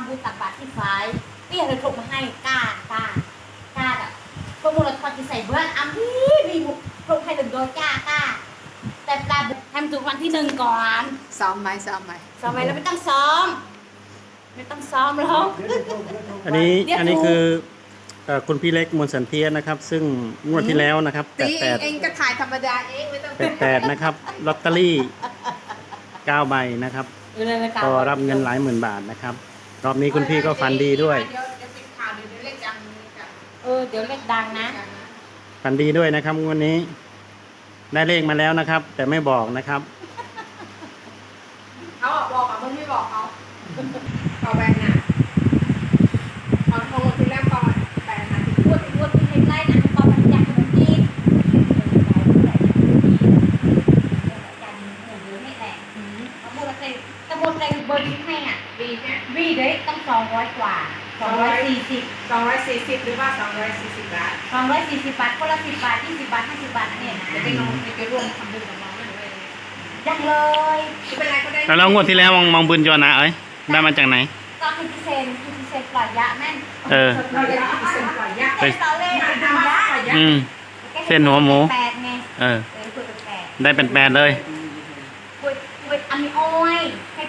ำบุญตักบาตรที่ฝ่ายเปี้ยเลยถูกมาให้กล้ากล้ากล้าแบบพวกมูลทอดที่ใส่เบื้องอ้ำพี่มีบุกถูกให้หนึ่งโดยกล้ากล้าแต่ปลาบุกทำถูกวันที่หนึ่งก่อนซ้อมไหมซ้อมไหมซ้อมไว้แล้วไม่ต้องซ้อม ไม่ต้องซ้อมหรอกอันนี้เดี๋ยวอันนี้ถูกคือเอ่อคุณพี่เล็กมนต์สันเทียนะครับ ซึ่งงวดที่แล้วนะครับแปตีดแปเองดเองก็ถ่ายธรรมดาเองไม่ต้องแปดแปดนะครับลอตเตอรี่เก้าใบนะครับอยู่ในรายการก็รับเงินหลายหมื่นบาทนะครับ รอบนี้คุณพี่ก็ฟันดีด้วยเดี๋ยวเดี๋ยวติดข่าวเดี๋ยวเดี๋ยวเรียกจังกับเออเดี๋ยวเลขดังนะฟันดีด้วยนะครับงวันนี้ ได้เลขมาแล้วนะครับ แต่ไม่บอกนะครับ เขาอะบอกอะมึงไม่บอกเขาเขาแบงค์น่ะเอาโทรทีแรกก่อนแบงค์น่ะ พูดพูดที่ให้ไล่นะตอนมันอยากขนมจีนตำบลอะไรตำบลอะไรเบอร์ที่ให้อะ ดีแค่ วีเด้ตั้งส องร้อยกว่าสองร้อยสี่สิบสองร้อยสี่สิบหรือว่าสองร้อยสี่สิบบาทสองร้อยสี่สิบบาทคนละสิบบาทยี่สิบบาทห้าสิบบาทอันเนี้ยนะจะไปลงจะไปร่วมทำบุญกับน้องนั่นเลยยังเลยไม่เป็นไรก็ได้แล้วงวดที่แล้วมองมองบุญจวนะเอ้ยได้มาจากไหนก็คือพิเศษคือพิเศษปล่อยยะแม่นเออเราจะเส้นปล่อยยากเป็นตอนแรกเป็นยะอืมเส้นหัวหมูแปดไงเออเออคุยเป็นแปดได้เป็นแปดเลยคุยคุยอันนี้อ้อยให้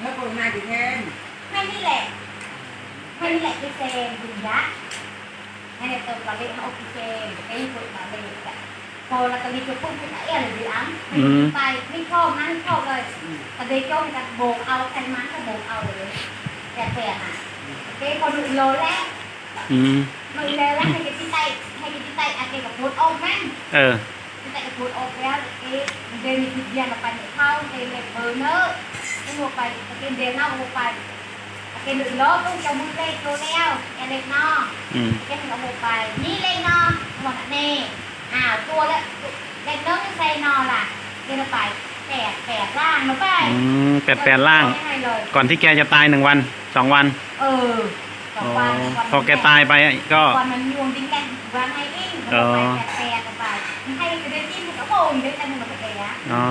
เต้นเอานอกกระแก่เลยเมื่อคนมาถึงแค่ให้นี่แหละให้นี่แหละพิเศษดุยะให้เนี่ยเติมกะเล่ให้โอเคไอ้คุยกะเล่แบบพอเราตอนนี้จะพูดพูดอะไรหรืออังไปไม่ชอบนะไม่ชอบเลยแต่เด็กก็มีการโบกเอาใครมาก็โบกเอาเลยแก่แก่อะเด็กคนโลแรกอืมมึงเลยแล้วให้กินที่ไตให้กินที่ไตอาเกกับพูดออกแม่งเออที่ไตกับพูดออกแล้วเอ๊ะเดินมีเดียนออกไปเนี่ยเข้าเดินเลยเบอร์เนอร์ ไม่หัวไปอาเกเดินหน้าหัวไปอาเกหนึ่งล้อต้องจะมึงเล็กโตแล้วแกเล็กนออืมแกหนึ่งหัวไปนี่เล็กนอหมดเน่อ้าวตัวแล้วเล็กน้องไม่ใส่นอล่ะเดินไปแปดแปดล่างมาไปอืมแปดแปดล่างไม่ให้เลยก่อนที่แกจะตายหนึ่งวันสองวัน เออสองวันพอแกตายไปก็วันมันยวงดิ้งแดงวันให้เองมันไปแปดๆไปให้ไปได้ที่มันก็โงได้แต่มันก็ไปแล้วอ๋อ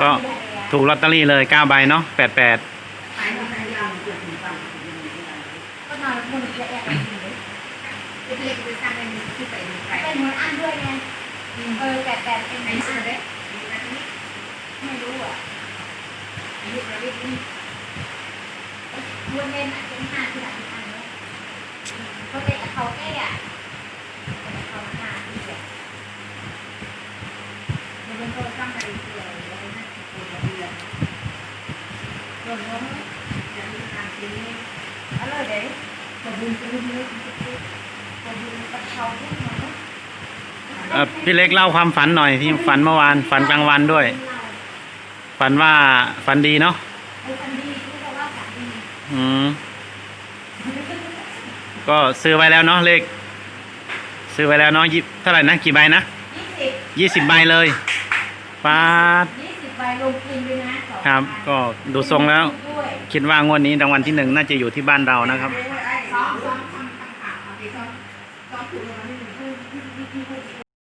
ก็ ถูกลอตเตอรี่เลยเก้าใบเนาะแปดแปดขายมาขายยาวเกือบถึงฝั่งก็นอนมันจะแอบเล่นอนอันด้วยไม่ห้าที่หลังอันนี้เขาเล่นเขาแก่อะเขาห้าที่แบบ มันเป็นตัวสร้างในเสื้อแล้วนะตัวเรือ รวมรวมอย่างนี้ทางนี้เอาเลยเดี๋ยวจะดูจะดูจะดูกับเขาที่มันเออพี่เล็กเล่าความฝันหน่อยที่ฝันเมื่อวานฝันกลางวันด้วย ฝันว่าฝันดีเนาะอืมก็ซื้อไว้แล้วเนาะเลขซื้อไว้แล้วเนาะยี่เท่าไหร่นะกี่ใบนะยี่สิบใบเลยปาด ใบลงทุนด้วยนะสองครับพันก็ดูทรงแล้วด้วยคิดว่างวดนี้รางวัลที่หนึ่งน่าจะอยู่ที่บ้านเรานะครับเ